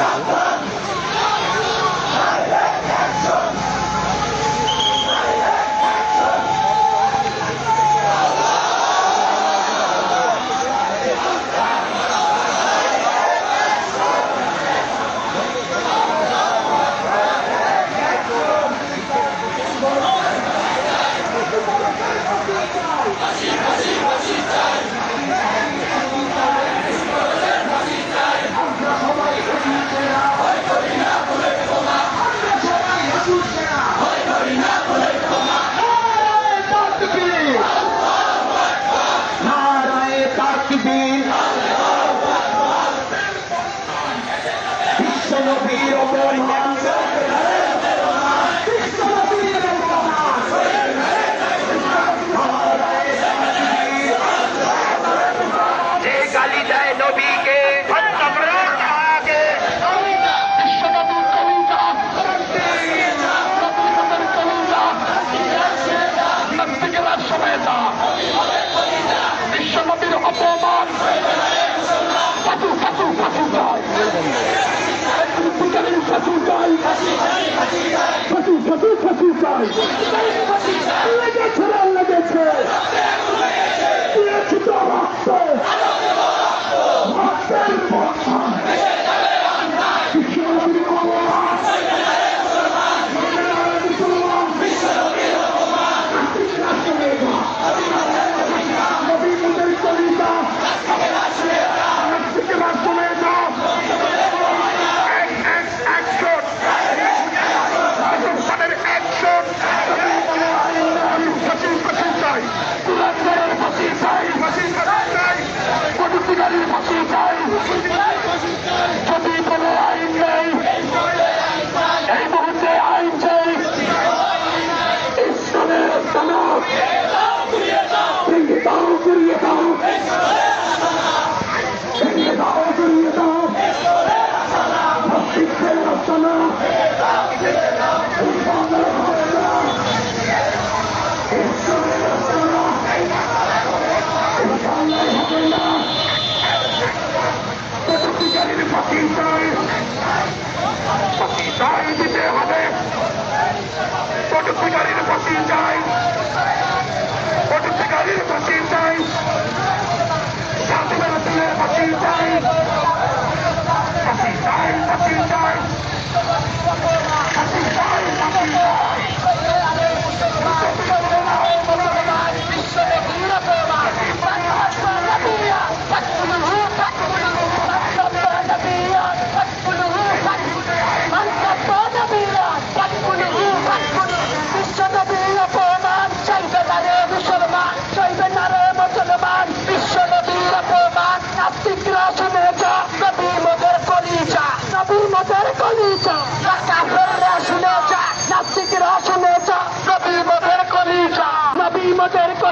三 个 Everybody ফাঁসু ফাঁসু ফাঁসু চাই লেগেছে লেগেছে দিয়েছি তো রক্ত ফাঁসি চাই দিতে হবে। পদুতিকারীর ফাঁসি চাই।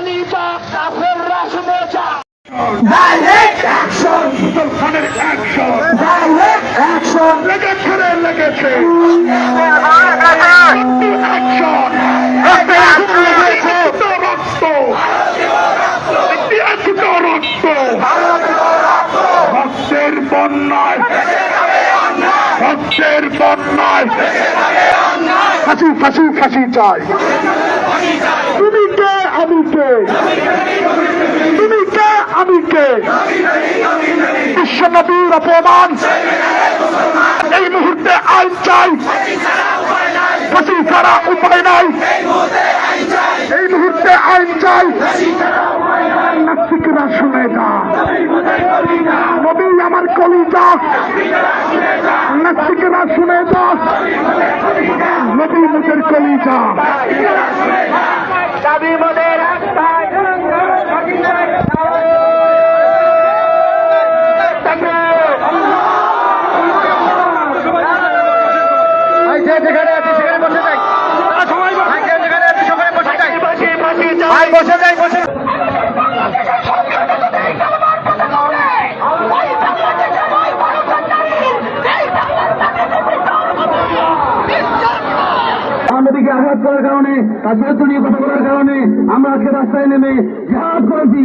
কলিজা কাফেররা শুনে যা অ্যাকশন! লেগেছে রে লেগেছে অ্যাকশন। বন্যায়। বন্যায়। ফাঁসি ফাঁসি ফাঁসি চাই। কে? তুমি কে? আমি কে? বিশ্বনবীর অপমান। এই মুহূর্তে আইন চাই। ফাঁসি ছাড়া উপায় নাই। এই মুহূর্তে আইন চাই। নাস্তিকরা শুনে যা। নবী আমার কলিজা। নাস্তিকরা শুনে যা। নবী মুখের কলিজা। দাবি মনে রাস্তায় যেখানে আছে সেখানে বসে যাই যেখানে আছে সেখানে বসে যাই বসে যাই, বসে। আমাদেরকে আঘাত করার কারণে, তার বিরুদ্ধ নিয়ে কথা বলার কারণে আমরা আজকে রাস্তায় নেমে জাহাজ করেছি।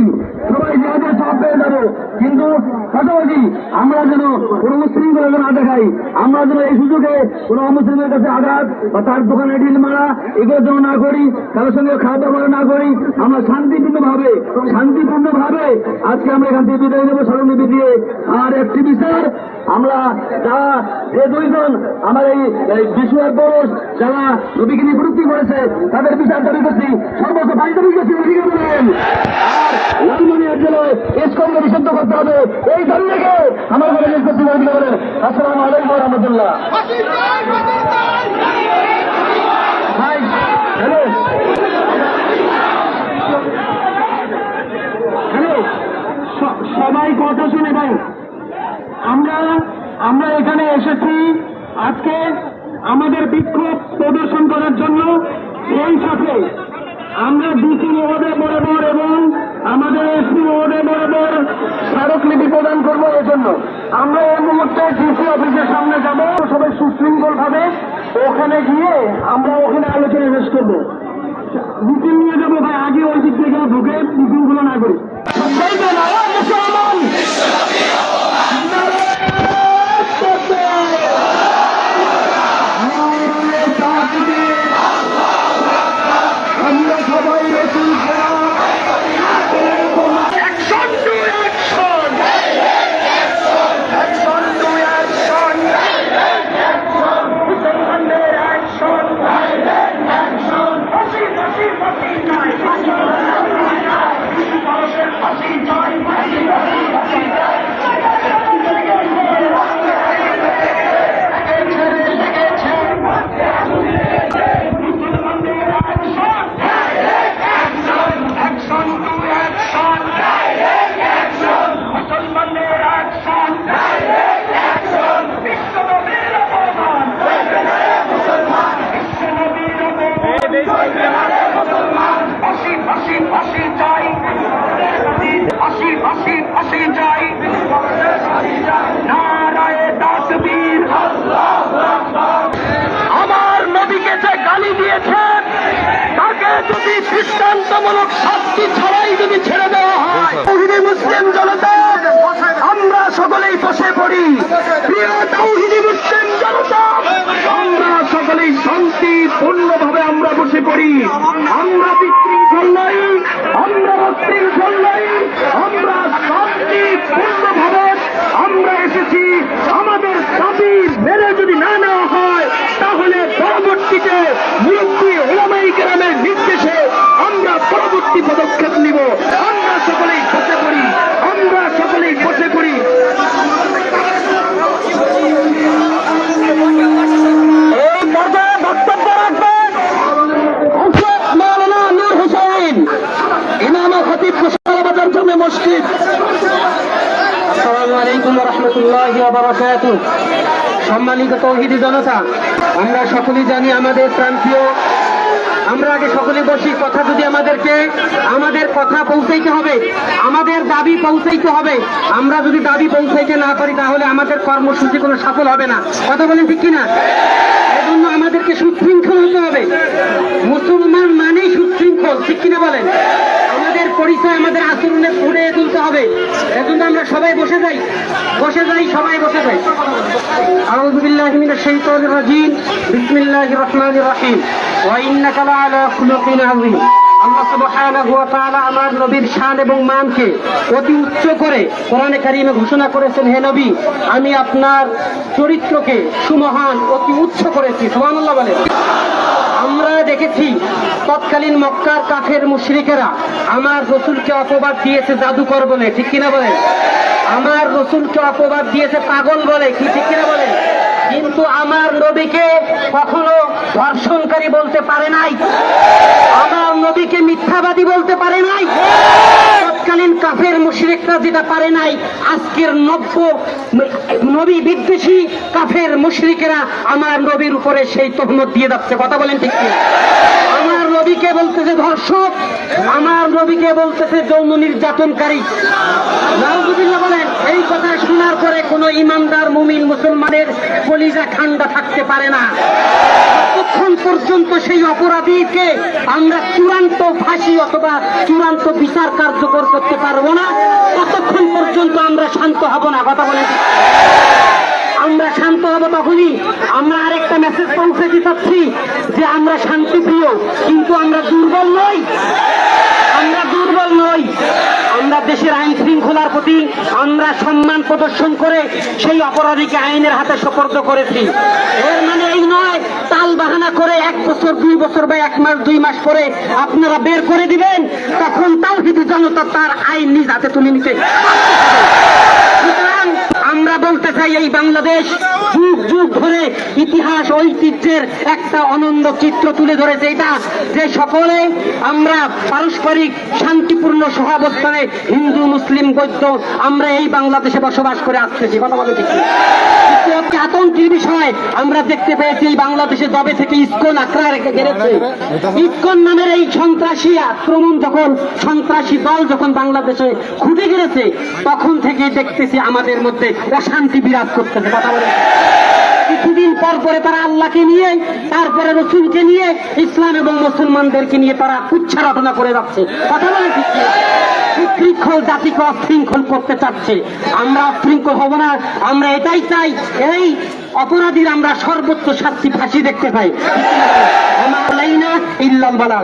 সবাই জিহাদের সব পেয়ে যাব। কিন্তু পাশাপাশি আমরা যেন কোনো মুসলিমগুলো না দেখাই, আমরা যেন এই সুযোগে কোনো অমুসলিমের কাছে আঘাত বা তার দোকানে ঢিল মারা, এগুলো যেন না করি তার সঙ্গে খাওয়া দাওয়া না করি, আমরা শান্তিপূর্ণভাবে শান্তিপূর্ণভাবে শান্তিপূর্ণ ভাবে আজকে আমরা এখান থেকে বিদায় নেব স্মরণলিপি দিয়ে আর একটি বিচার আমরা, যারা, যে দুইজন আমার এই বিষ্ণুর পুরুষ, যারা নবীকে নিয়ে বিরক্তি করেছে, তাদের বিচার দাবি করছি। সর্বোচ্চ বাড়ি দাবি করছি অধিকার বলেন। আর লালমনিয়ার জেলায় এসকমকে নিষিদ্ধ করতে হবে। এই রেখে আমার ঘরে শেষ করছি অধিকার বলেন। আসসালামু আলাইকুম রহমতুল্লাহ। সবাই কথা শুনে, ভাই। আমরা আমরা এখানে এসেছি আজকে আমাদের বিক্ষোভ প্রদর্শন করার জন্য। সেই সাথে আমরা ডিসি ওয়ার্ডে বরাবর এবং আমাদের এসপি ওয়ার্ডে বরাবর স্মারকলিপি প্রদান করব এজন্য। আমরা এই মুহূর্তে ডিসি অফিসের সামনে যাব, সবাই সুশৃঙ্খল ভাবে ওখানে গিয়ে আমরা ওখানে আলোচনা শেষ করব। মিছিল নিয়ে যাব ভাই আগে ওই দিক থেকে ঢুকে মিছিলগুলো না করি মুসলমান আমরা সবাই রসুল Action to action! Action to action! মুসলমানদের action! Action! ফাঁসি, ফাঁসি, ফাঁসি চাই! মানুষের ফাঁসি চাই! ফাঁসি, ফাঁসি, ফাঁসি চাই! মুসলমানদের action! Action to action! মুসলমানদের action! বিশ্বনবীর অবদান! বিশ্বনবীর অবদান! ফাঁসি, ফাঁসি, ফাঁসি চাই! ফাঁসি, ফাঁসি, ফাঁসি চাই! নারায়ে তাকবীর! আমার নবীকে যে গালি দিয়েছেন তাকে যদি দৃষ্টান্তমূলক শাস্তি ছাড়াই যদি ছেড়ে দেওয়া হয় মুসলিম জনতা আমরা সকলেই বসে পড়ি। প্রিয় তৌহিদি মুসলিম জনতা আমরা সকলেই শান্তিপূর্ণভাবে আমরা বসে পড়ি। আমরা বিশৃঙ্খল নই আমরা অশৃঙ্খল নই আমরা শান্তিপূর্ণভাবে আমরা এসেছি। আমাদের দাবি মেনে যদি না নেওয়া হয় তাহলে পরবর্তীতে মুরব্বী ওলামাই গ্রামের নির্দেশে আমরা পরবর্তী পদক্ষেপ নিব আমরা সকলেই বসে পড়ি আমরা সকলেই বসে পড়ি এই পর্যায়ে বক্তব্য রাখবেন হুসেন মাওলানা নূর হুসাইন ইমাম ও খতিব কুশালাবাজার জমে মসজিদ আসসালামু আলাইকুম রহমতুল্লাহ বারাকাতু সম্মানিত তৌহিদি জনতা, আমরা সকলেই জানি আমাদের প্রান্তীয় আমরা আগে সকলে বসি, কথা যদি আমাদেরকে, আমাদের কথা পৌঁছাইতে হবে, আমাদের দাবি পৌঁছাইতে হবে। আমরা যদি দাবি পৌঁছাইতে না পারি, তাহলে আমাদের কর্মসূচি কোনো সফল হবে না। কথা বলেন ঠিক কিনা? এজন্য আমাদেরকে সুশৃঙ্খল হতে হবে। মুসলমান মানেই সুশৃঙ্খল, ঠিক কিনা বলেন? পরিচয় আমাদের আচরণে ফুড়ে তুলতে হবে। এজন্য আমরা সবাই বসে যাই। বসে যাই, সবাই বসে যাই। আলহামদুলিল্লাহ মিনাশ শাইতানির রহিম। ওয়া ইন্নাকা লাআলা খুলুকিন আযীম। আমার নবীর শান এবং মানকে অতি উচ্চ করে কোরআনে কারিমে ঘোষণা করেছেন, হে নবী, আমি আপনার চরিত্রকে সুমহান, অতি উচ্চ করেছি। সুবহানাল্লাহ বলেন। আমরা দেখেছি, তৎকালীন মক্কার কাফের মুশরিকেরা আমার রসুলকে অপবাদ দিয়েছে জাদুকর বলে, ঠিক কিনা বলে আমার রসুলকে অপবাদ দিয়েছে পাগল বলে, কি ঠিক কিনা বলে কিন্তু আমার নবীকে কখনো ধর্ষণকারী বলতে পারে নাই। আমার নবীকে মিথ্যাবাদী বলতে পারে নাই। তৎকালীন কাফের মুশরিকরা যেটা পারে নাই, আজকের নব্য নবী বিদ্বেষী কাফের মুশরিকেরা আমার নবীর উপরে সেই তহমত দিয়ে যাচ্ছে। কথা বলেন ঠিক আমার নবীকে বলতেছে ধর্ষক, আমার নবীকে বলতেছে যৌন নির্যাতনকারী। বলেন, এই কথা শোনার পরে কোনো ইমানদার মুমিন মুসলমানের কলিজা ঠান্ডা থাকতে পারে না। ততক্ষণ পর্যন্ত সেই অপরাধীকে আমরা চূড়ান্ত ফাঁসি অথবা চূড়ান্ত বিচার কার্যকর করতে পারব না। ততক্ষণ পর্যন্ত আমরা শান্ত হব না। কথা বলেন। আমরা শান্ত হব তখনই। আমরা আরেকটা মেসেজ পৌঁছে দিতে চাচ্ছি যে আমরা শান্তিপ্রিয়, কিন্তু আমরা দুর্বল নই। আমরা দুর্বল নই। আমরা দেশের আইন শৃঙ্খলার প্রতি আমরা সম্মান প্রদর্শন করে সেই অপরাধীকে আইনের হাতে সোপর্দ করেছি। এর মানে এই নয়, তাল বাহানা করে এক বছর, দুই বছর বা এক মাস, দুই মাস পরে আপনারা বের করে দিবেন, তখন তাও কিন্তু জনতা তার আইন নিজ হাতে তুলে নিতে। সুতরাং আমরা বলতে চাই এই বাংলাদেশ যুগ যুগ ধরে ইতিহাস, ঐতিহ্যের একটা অনন্য চিত্র তুলে ধরেছে এটা যে সকলে আমরা পারস্পরিক শান্তিপূর্ণ সহাবস্থানে হিন্দু, মুসলিম, বৌদ্ধ আমরা এই বাংলাদেশে বসবাস করে আসতেছি। কথা বলে আতঙ্কের বিষয় আমরা দেখতে পেয়েছি বাংলাদেশে দবে থেকে ইস্কন আক্রা রেখে গেড়েছে ইস্কন নামের এই সন্ত্রাসী আক্রমণ যখন সন্ত্রাসী দল যখন বাংলাদেশে খুঁজে গেড়েছে তখন থেকে দেখতেছি আমাদের মধ্যে অশান্তি বিরাজ করতেছে। কথা বলে কিছুদিন পর পরে তারা আল্লাহকে নিয়ে তারপরে রসুলকে নিয়ে ইসলাম এবং মুসলমানদেরকে নিয়ে তারা উচ্ছা রটনা করে যাচ্ছে। কথা বলে ঠিক না? উশৃঙ্খল জাতিকে অশৃঙ্খল করতে চাচ্ছে। আমরা অশৃঙ্খল হব না। আমরা এটাই চাই, এই অপরাধীর আমরা সর্বোচ্চ শাস্তি ফাঁসি দেখতে পাই আমার লাইনা ইল্লাম বালা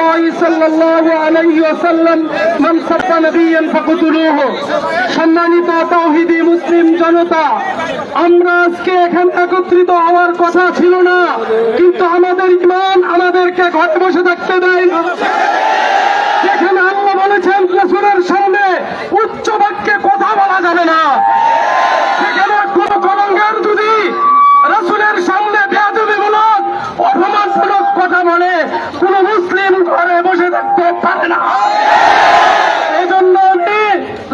الله صلى الله عليه وسلم من سب نبيا فقتلوه সম্মানিত তৌহিদি মুসলিম জনতা আমরা আজকে এখানে একত্রিত হওয়ার কথা ছিল না কিন্তু আমাদের ইমান আমাদেরকে ঘরে বসে থাকতে দেয় না যেখানে আল্লাহ বলেছেন রসুলের সামনে উচ্চ বাক্যে কথা বলা যাবে না পারে না। এই জন্য আমি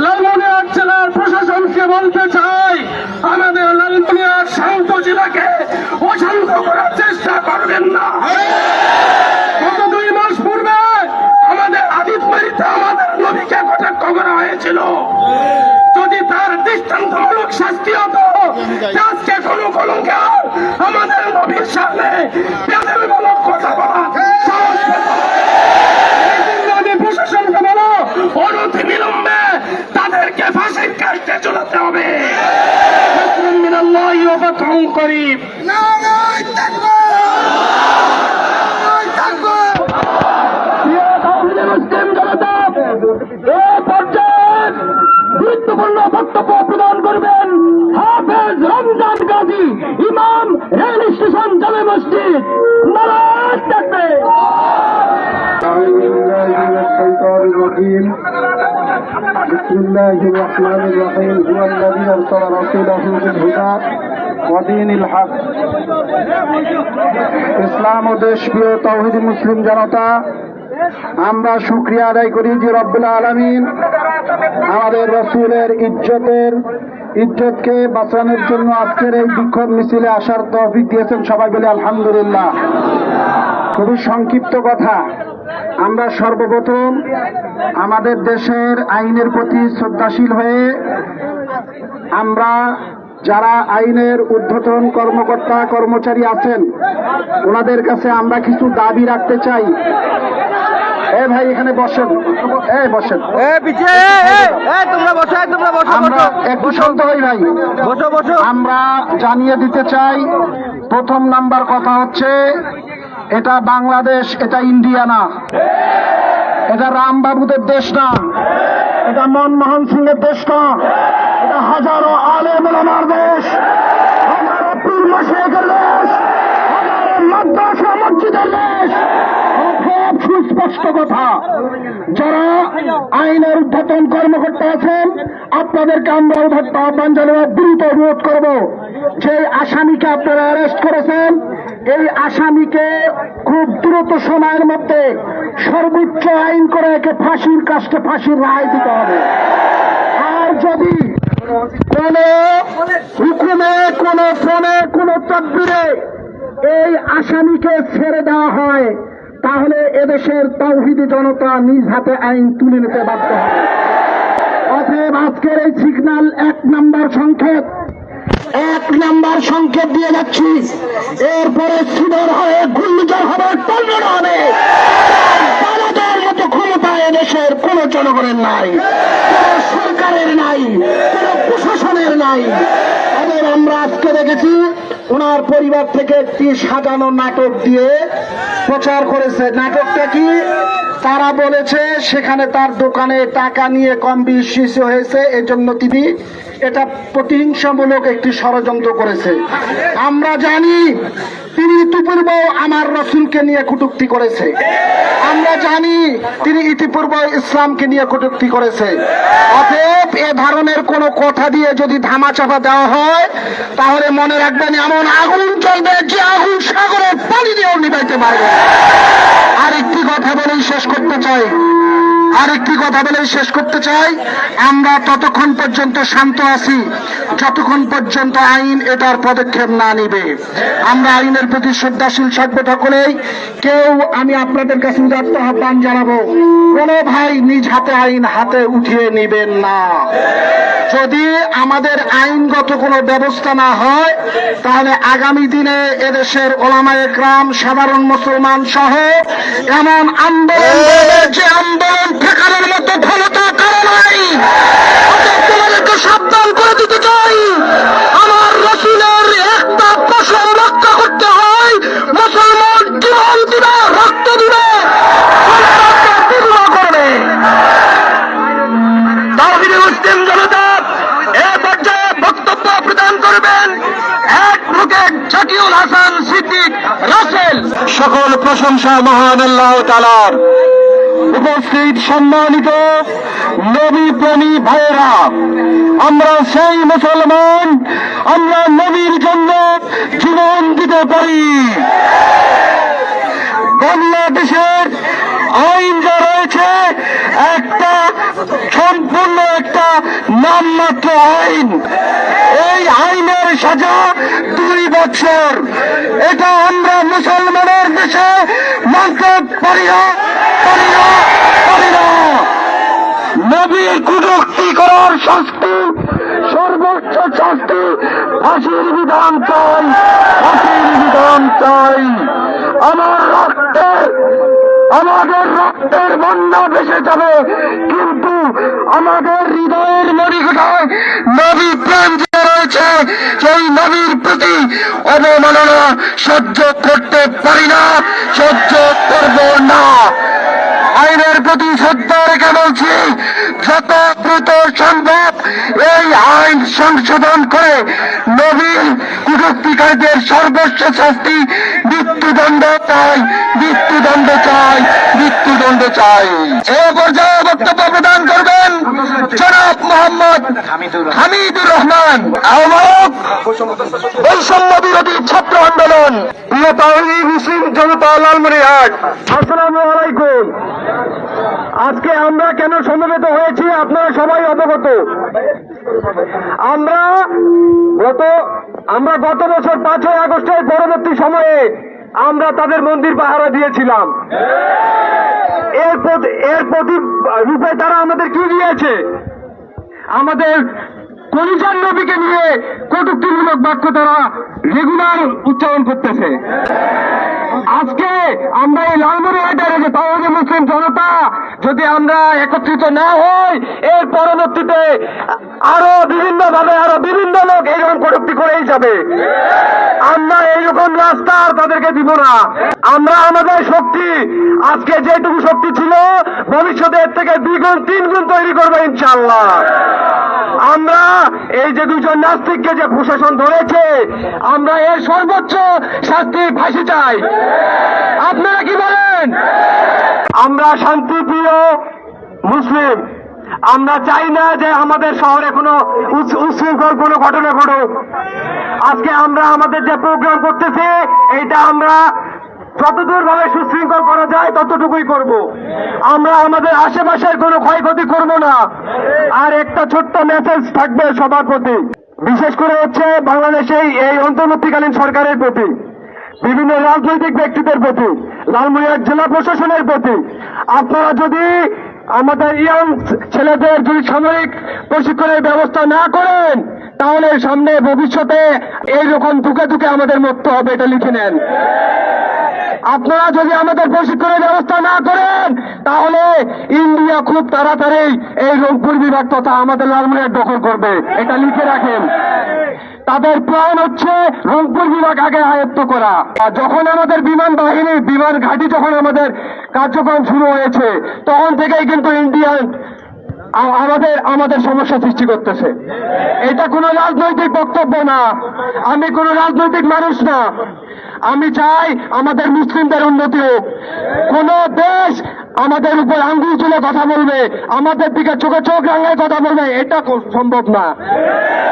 লালমনিয়ার জেলার প্রশাসনকে বলতে চাই আমাদের লালমনিয়ার শান্ত জেলাকে بسم الله الرحمن الرحيم هو الذي أرسل رسوله بالهدى ودين الحق ইসলাম ও দেশপ্রিয় তৌহিদি মুসলিম জনতা আমরা শুক্রিয়া আদায় করি যে রব্বুল আলমিন আমাদের রসুলের ইজ্জতের ইজ্জতকে বাঁচানোর জন্য আজকের এই বিক্ষোভ মিছিলে আসার তৌফিক দিয়েছেন সবাই বলে আলহামদুলিল্লাহ খুবই সংক্ষিপ্ত কথা আমরা সর্বপ্রথম আমাদের দেশের আইনের প্রতি শ্রদ্ধাশীল হয়ে আমরা যারা আইনের ঊর্ধ্বতন কর্মকর্তা কর্মচারী আছেন ওনাদের কাছে আমরা কিছু দাবি রাখতে চাই। এ ভাই এখানে বসেন। এ বসেন। তোমরা বসো তোমরা বসো আমরা একটু শান্ত হই ভাই। বসো বসো। আমরা জানিয়ে দিতে চাই প্রথম নাম্বার কথা হচ্ছে এটা বাংলাদেশ, এটা ইন্ডিয়া না। এটা রামবাবুদের দেশ না। এটা মনমোহন সিংয়ের দেশ না। এটা হাজারো আলে মোলামার দেশ। খুব সুস্পষ্ট কথা। যারা আইনের উদ্ঘাটন কর্মকর্তা আছেন, আপনাদেরকে আমরা উদ্ধার আহ্বান জানাব দ্রুত অনুরোধ করব। যে আসামিকে আপনারা অ্যারেস্ট করেছেন এই আসামিকে খুব দ্রুত সময়ের মধ্যে সর্বোচ্চ আইন করে একে ফাঁসির কাজটা ফাঁসির রায় দিতে হবে। আর যদি কোন হুকুমে, কোন ফোনে, কোন তদ্বিরে এই আসামিকে ছেড়ে দেওয়া হয়, তাহলে এদেশের তৌহিদি জনতা নিজ হাতে আইন তুলে নিতে বাধ্য হবে। অতএব আজকের এই সিগন্যাল এক নাম্বার সংক্ষেপ এক নাম্বার সংকেত দিয়ে যাচ্ছি। এরপরে সুদর হয়ে ঘূর্ণিঝড় হবে টর্নেডো হবে। মতো ক্ষমতা এদেশের কোন জনগণের নাই সরকারের নাই প্রশাসনের নাই। আমরা আজকে দেখেছি, ওনার পরিবার থেকে একটি সাজানো নাটক দিয়ে প্রচার করেছে। নাটকটা কি? তারা বলেছে সেখানে তার দোকানে টাকা নিয়ে কম বেশি হয়েছে, এজন্য তিনি এটা প্রতিহিংসামূলক একটি ষড়যন্ত্র করেছে। আমরা জানি তিনি ইতিপূর্ব আমার রসুলকে নিয়ে কটুক্তি করেছে। আমরা জানি তিনি ইতিপূর্ব ইসলামকে নিয়ে কটুক্তি করেছে। অতএব এ ধরনের কোন কথা দিয়ে যদি ধামাচাপা দেওয়া হয়, তাহলে মনে রাখবেন এমন আগুন চলবে যে আগুন সাগরের পানি দিয়েও নিবাইতে পারবে। না। আরেকটি কথা বলেই শেষ করতে চাই। আরেকটি কথা বলেই শেষ করতে চাই। আমরা ততক্ষণ পর্যন্ত শান্ত আছি। যতক্ষণ পর্যন্ত আইন এটার পদক্ষেপ না নিবে। আমরা আইনের প্রতি শ্রদ্ধাশীল থাকব সকলেই। কেউ আমি আপনাদের কাছে উদাত্ত আহ্বান জানাব, কোন ভাই নিজ হাতে আইন হাতে উঠিয়ে নেবেন না। যদি আমাদের আইনগত কোনো ব্যবস্থা না হয়, তাহলে আগামী দিনে এদেশের ওলামায়ে গ্রাম সাধারণ মুসলমান সহ এমন আন্দোলন যে আন্দোলন ঠেকানোর মতো ক্ষমতা কারও নাই। তোমাদেরকে সাবধান করে দিতে চাই। আমার রসুলের একটা ফসল রক্ষা করতে হয়। মুসলমান জীবন দিবে, রক্ত দিবে। করবে। মুসলিম জনতা এ পর্যায়ে বক্তব্য প্রদান করবেন এক অ্যাডভোকেট জাকিউল হাসান সিদ্দিক রাসেল। সকল প্রশংসা মহান আল্লাহ তালার উপস্থিত সম্মানিত নবী প্রেমী ভাইয়েরা আমরা সেই মুসলমান আমরা নবীর জন্য জীবন দিতে পারি। বাংলাদেশের আইন যা রয়েছে, একটা সম্পূর্ণ একটা নামমাত্র আইন। এই আইনের সাজা দুই বছর। এটা আমরা মুসলমানের দেশে মানতে পারি না নবীর করার শাস্তি সর্বোচ্চ শাস্তি, ফাঁসির বিধান চাই, ফাঁসির বিধান চাই। আমার রক্তের, আমাদের রক্তের বন্যা ভেসে যাবে, কিন্তু আমাদের হৃদয়ের মরিঘটায় নবী প্রেম যে রয়েছে, সেই নবীর প্রতি অবমাননা সহ্য করতে পারি না, সহ্য করব না। আইনের প্রতি শ্রদ্ধা রেখে বলছি, যত দ্রুত এই আইন সংশোধন করে নবীন কুটুক্তিকারীদের সর্বোচ্চ শাস্তি, মৃত্যুদণ্ড চাই মৃত্যুদণ্ড চাই মৃত্যুদণ্ড চাই। এ পর্যায়ে বক্তব্য প্রদান করবেন জনাব মোহাম্মদ হামিদুর রহমান। আহ্বায়ক, বৈষম্য বিরোধী ছাত্র আন্দোলন। প্রিয় মুসলিম জনতা লালমনিরহাট, আসসালামু আলাইকুম। আজকে আমরা কেন সমবেত হয়েছি? আপনারা সবাই অবগত। আমরা গত আমরা গত বছর পাঁচই আগস্টের পরবর্তী সময়ে আমরা তাদের মন্দির পাহারা দিয়েছিলাম। এর প্রতি- রূপে তারা আমাদের কি দিয়েছে? আমাদের কলিজার নবীকে নিয়ে কটুক্তিমূলক বাক্য তারা রেগুলার উচ্চারণ করতেছে। আজকে আমরা এই লালমনি লালমনিরহাটের যে তাওয়াজে মুসলিম জনতা, যদি আমরা একত্রিত না হই, এর পরবর্তীতে আরও বিভিন্ন ভাবে আরও বিভিন্ন লোক এইরকম কটুক্তি করেই যাবে। আমরা এইরকম রাস্তা আর তাদেরকে দিব না। আমরা আমাদের শক্তি, আজকে যেটুকু শক্তি ছিল, ভবিষ্যতে এর থেকে দ্বিগুণ তিন গুণ তৈরি করব ইনশাল্লাহ আমরা এই যে দুজন নাস্তিককে যে প্রশাসন ধরেছে, আমরা এর সর্বোচ্চ শাস্তি ফাঁসি চাই। আপনারা কি বলেন? আমরা শান্তিপ্রিয় মুসলিম। আমরা চাই না যে আমাদের শহরে কোনো উচ্ছ- উচ্ছৃঙ্খল কোনো ঘটনা ঘটুক। আজকে আমরা আমাদের যে প্রোগ্রাম করতেছি, এইটা আমরা যতদূর ভাবে সুশৃঙ্খল করা যায় ততটুকুই করব। আমরা আমাদের আশেপাশের কোনো ক্ষয়ক্ষতি করব না। আর একটা ছোট্ট মেসেজ থাকবে সবার প্রতি। বিশেষ করে হচ্ছে বাংলাদেশে এই অন্তর্বর্তীকালীন সরকারের প্রতি, বিভিন্ন রাজনৈতিক ব্যক্তিদের প্রতি, লালমনিরহাট জেলা প্রশাসনের প্রতি। আপনারা যদি আমাদের ইয়াং ছেলেদের যদি সামরিক প্রশিক্ষণের ব্যবস্থা না করেন তাহলে সামনে ভবিষ্যতে এইরকম দুকে দুকে আমাদের মরতে হবে, এটা লিখে নেন। আপনারা যদি আমাদের প্রশিক্ষণের ব্যবস্থা না করেন, তাহলে ইন্ডিয়া খুব তাড়াতাড়ি এই রংপুর বিভাগ তথা আমাদের লালমনিরহাট দখল করবে, এটা লিখে রাখেন। তাদের প্ল্যান হচ্ছে রংপুর বিভাগ আগে আয়ত্ত করা। যখন আমাদের বিমান বাহিনী, বিমান ঘাঁটি যখন আমাদের কার্যক্রম শুরু হয়েছে, তখন থেকেই কিন্তু ইন্ডিয়ান আমাদের আমাদের সমস্যা সৃষ্টি করতেছে। এটা কোনো রাজনৈতিক বক্তব্য না। আমি কোনো রাজনৈতিক মানুষ না। আমি চাই আমাদের মুসলিমদের উন্নতি হোক। কোন দেশ আমাদের উপর আঙ্গুল চলে কথা বলবে, আমাদের দিকে চোখে চোখ রাঙায় কথা বলবে, এটা সম্ভব না।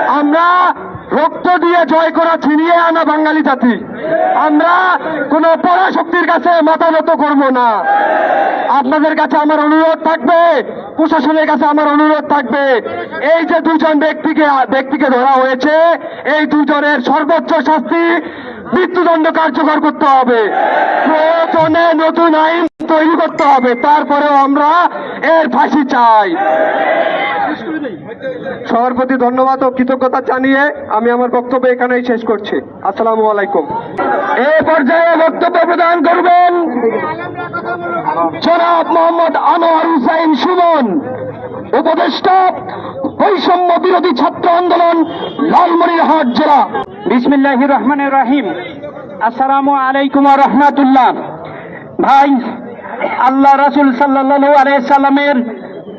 আমরা রক্ত দিয়ে জয় করা ছিনিয়ে আনা বাঙালি জাতি। আমরা কোন পরাশক্তির কাছে মাথা নত করব না। আপনাদের কাছে আমার অনুরোধ থাকবে, প্রশাসনের কাছে আমার অনুরোধ থাকবে। এই যে দুজন ব্যক্তিকে ব্যক্তিকে ধরা হয়েছে, এই দুজনের সর্বোচ্চ শাস্তি মৃত্যুদণ্ড কার্যকর করতে হবে। প্রয়োজনে নতুন আইন তৈরি করতে হবে, তারপরেও আমরা এর ফাঁসি চাই। সবার প্রতি ধন্যবাদ ও কৃতজ্ঞতা জানিয়ে আমি আমার বক্তব্য এখানেই শেষ করছি। আসসালামু আলাইকুম। এ পর্যায়ে বক্তব্য প্রদান করবেন জনাব মোহাম্মদ আনোয়ার হুসাইন সুমন, উপদেষ্টা, বৈষম্য বিরোধী ছাত্র আন্দোলন লালমনিরহাট জেলা। বিসমিল্লাহ রহমান রাহিম। আসসালামু আলাইকুম রহমাতুল্লাহ। ভাই, আল্লাহ রাসুল সাল্লাহ আলাইসাল্লামের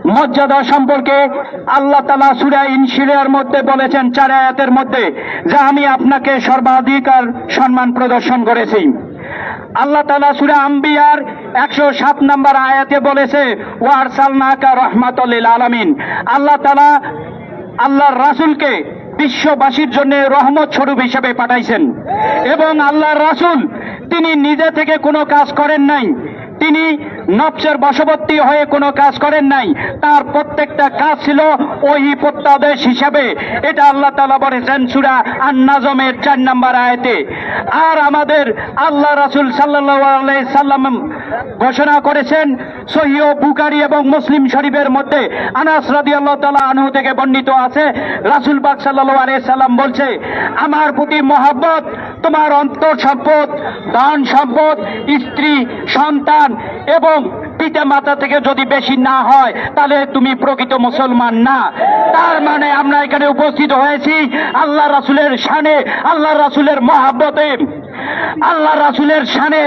মর্যাদা সম্পর্কে আল্লাহ তালা সুরা ইনশিরিয়ার মধ্যে বলেছেন, চার আয়াতের মধ্যে, যা আমি আপনাকে সর্বাধিকার সম্মান প্রদর্শন করেছি। আল্লাহ তালা সুরা আম্বিয়ার একশো সাত নম্বর আয়াতে বলেছে ওয়ার সালনাকা রহমাতলিল আলমিন। আল্লাহ তালা আল্লাহর রাসুলকে বিশ্ববাসীর জন্য রহমত স্বরূপ হিসেবে পাঠাইছেন। এবং আল্লাহর রাসুল, তিনি নিজে থেকে কোনো কাজ করেন নাই। তিনি নবসের বশবর্তী হয়ে কোনো কাজ করেন নাই। তার প্রত্যেকটা কাজ ছিল ওই প্রত্যাদেশ হিসাবে। এটা আল্লাহ তালা বলেছেন সুরা আর নাজমের চার নম্বর আয়তে। আর আমাদের আল্লাহ রাসুল সাল্লাহ সাল্লাম ঘোষণা করেছেন সহিও বুকারি এবং মুসলিম শরীফের মধ্যে আনাস রাদি আল্লাহ তালা আনহু থেকে বর্ণিত আছে। রাসুল বাগ সাল্লাহ সাল্লাম বলছে, আমার প্রতি মহাব্বত, তোমার অন্তর সম্পদ, ধন সম্পদ, স্ত্রী, সন্তান এবং পিতা মাতা থেকে যদি বেশি না হয়, তাহলে তুমি প্রকৃত মুসলমান না। তার মানে আমরা এখানে উপস্থিত হয়েছি আল্লাহ রাসুলের শানে, আল্লাহ রাসুলের মহাব্বতে। আল্লাহ রাসুলের শানে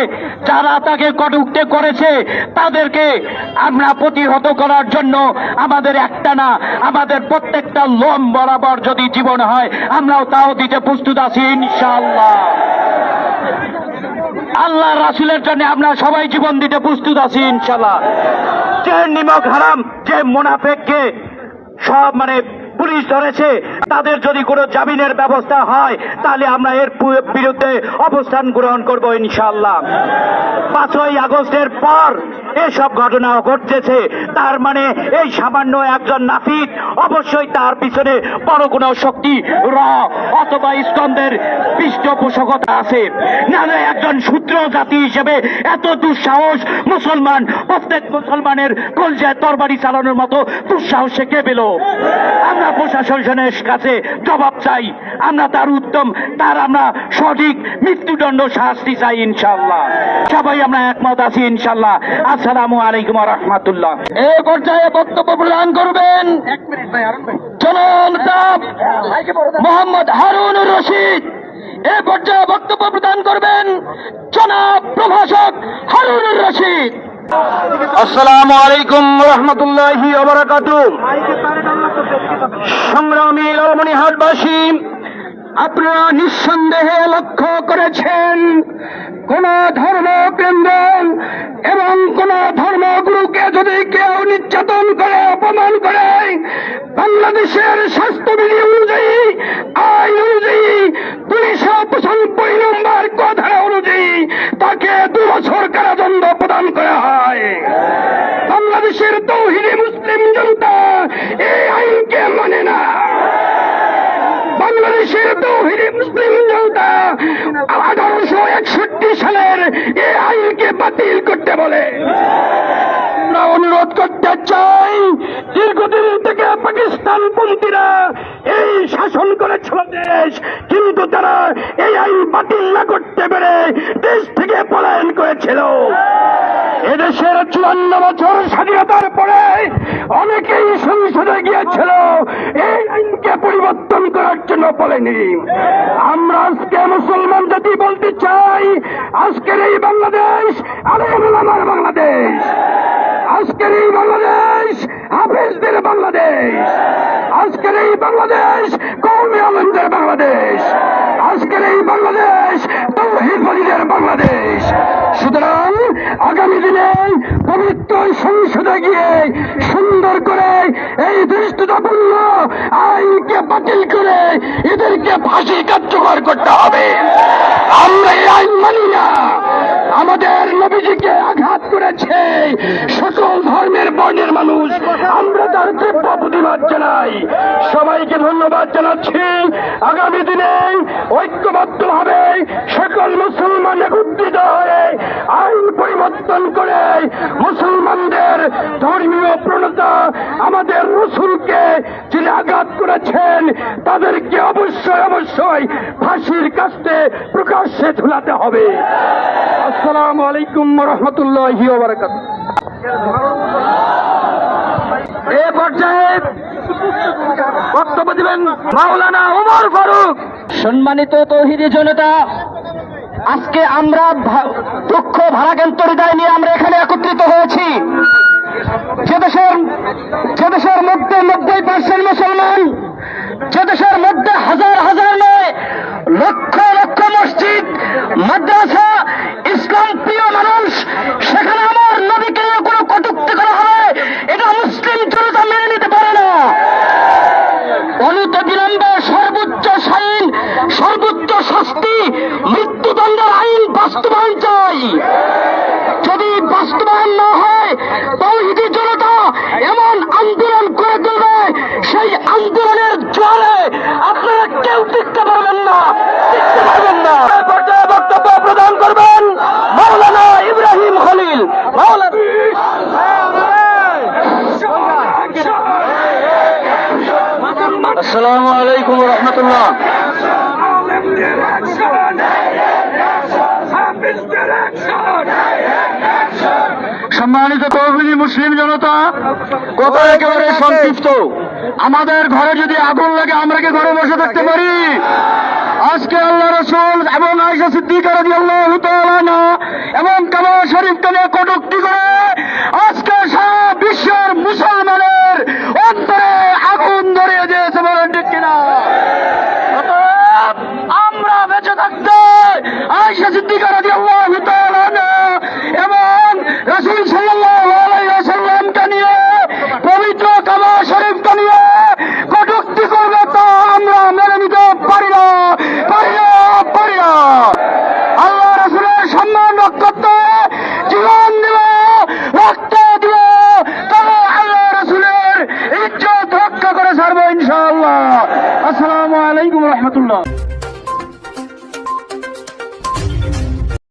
যারা তাকে কটুক্তি করেছে, তাদেরকে আমরা প্রতিহত করার জন্য আমাদের একটা না আমাদের প্রত্যেকটা লোম বরাবর যদি জীবন হয়, আমরাও তাও দিতে প্রস্তুত আছি, ইনশাআল্লাহ। আল্লাহ রাসুলের জন্য আপনার সবাই জীবন দিতে প্রস্তুত আছি ইনশাল্লাহ যে নিমক হারাম, যে মোনাফেককে সব মানে পুলিশ ধরেছে। তাদের যদি কোনো জামিনের ব্যবস্থা হয়, তাহলে আমরা এর বিরুদ্ধে অবস্থান গ্রহণ করব ইনশাল্লাহ পাঁচই আগস্টের পর এসব ঘটনা ঘটতেছে। তার মানে এই সামান্য একজন নাফিক অবশ্যই তার পিছনে বড় কোনো শক্তি, র অথবা স্কন্দের পৃষ্ঠপোষকতা আছে। নাহলে একজন সূত্র জাতি হিসেবে এত দুঃসাহস, মুসলমান, প্রত্যেক মুসলমানের কলজায় তরবারি চালানোর মতো দুঃসাহস সে কে পেল? আমরা প্রশাসনের কাছে জবাব চাই। আমরা তার উত্তম তার আমরা সঠিক মৃত্যুদণ্ড শাস্তি চাই ইনশাল্লাহ সবাই আমরা একমত আছি ইনশাল্লাহ আসসালামু আলাইকুম রহমতুল্লাহ। এই পর্যায়ে বক্তব্য প্রদান করবেন মোহাম্মদ হারুনুর রশিদ। এ পর্যায়ে বক্তব্য প্রদান করবেন জনাব প্রভাষক হারুনুর রশিদ। আসসালামু আলাইকুম রহমতুল্লাহি সংগ্রামী লালমনিহাটবাসী আপনারা নিঃসন্দেহে লক্ষ্য করেছেন, কোন ধর্ম কেন্দ্র এবং কোন ধর্মগুরুকে যদি কেউ নির্যাতন করে, অপমান করে, বাংলাদেশের স্বাস্থ্যবিধি অনুযায়ী, আইন অনুযায়ী দুইশো পঁচানব্বই নম্বর কথা অনুযায়ী তাকে দু বছর কারাদণ্ড প্রদান করা হয়। বাংলাদেশের তৌহিদি মুসলিম জনতা এই আইনকে মানে না। আঠারোশো একষট্টি সালের এই আইনকে বাতিল করতে বলে। আমরা অনুরোধ করতে চাই, দীর্ঘদিন থেকে পাকিস্তান পন্থীরা এই শাসন করেছিল দেশ, কিন্তু তারা এই আইন বাতিল না করতে পেরে দেশ থেকে পলায়ন করেছিল। এদেশের চুয়ান্ন বছর স্বাধীনতার পরে অনেকেই সংসদে গিয়েছিল, এই আইনকে পরিবর্তন করার জন্য বলেনি। আমরা আজকে মুসলমান জাতি বলতে চাই, আজকের এই বাংলাদেশ আলেম ওলামার বাংলাদেশ। আজকের এই বাংলাদেশ হাফেজদের বাংলাদেশ। আজকের এই বাংলাদেশ কৌমি আলমদের বাংলাদেশ। আজকের এই বাংলাদেশ তৌহিদের বাংলাদেশ। সুতরাং আগামী দিনে পবিত্র সংসদে গিয়ে সুন্দর করে এই দৃষ্টতাপূর্ণ আইনকে বাতিল করে এদেরকে ফাঁসি কার্যকর করতে হবে। আমরা এই আইন মানি না। আমাদের নবীজিকে প্রতিবাদ জানাই। সবাইকে ধন্যবাদ জানাচ্ছি। আগামী দিনে ঐক্যবদ্ধ ভাবে সকল মুসলমান একত্রিত হয়ে আইন পরিবর্তন করে মুসলমানদের ধর্মীয় প্রণতা আমাদের রসুলকে যিনি আঘাত করেছেন, তাদেরকে অবশ্যই অবশ্যই ফাঁসির কাছে প্রকাশ্যে ঝুলাতে হবে। আসসালামু আলাইকুম রহমতুল্লাহ এ পর্যায়ে বক্তব্য দিবেন মাওলানা ওমর ফারুক। সম্মানিত তৌহিদি জনতা, আজকে আমরা দুঃখ ভারাকান্ত হৃদয় নিয়ে আমরা এখানে একত্রিত হয়েছি। যে দেশের যে দেশের মধ্যে নব্বই পার্সেন্ট মুসলমান, যে দেশের মধ্যে হাজার হাজার নয় কথা একেবারে সংক্ষিপ্ত। আমাদের ঘরে যদি আগুন লাগে, আমরা কি ঘরে বসে থাকতে পারি? আজকে আল্লাহ রসুল এবং আয়সা সিদ্দিক এবং কাবা শরীফকে নিয়ে কটুক্তি করে আজকে সারা বিশ্বের মুসলমানের অন্তরে আগুন ধরিয়ে দিয়েছে বলেন ঠিক কিনা? আমরা বেঁচে থাকতে আয়সা সিদ্দিক এবং রসুল সাল্লাহ 对了。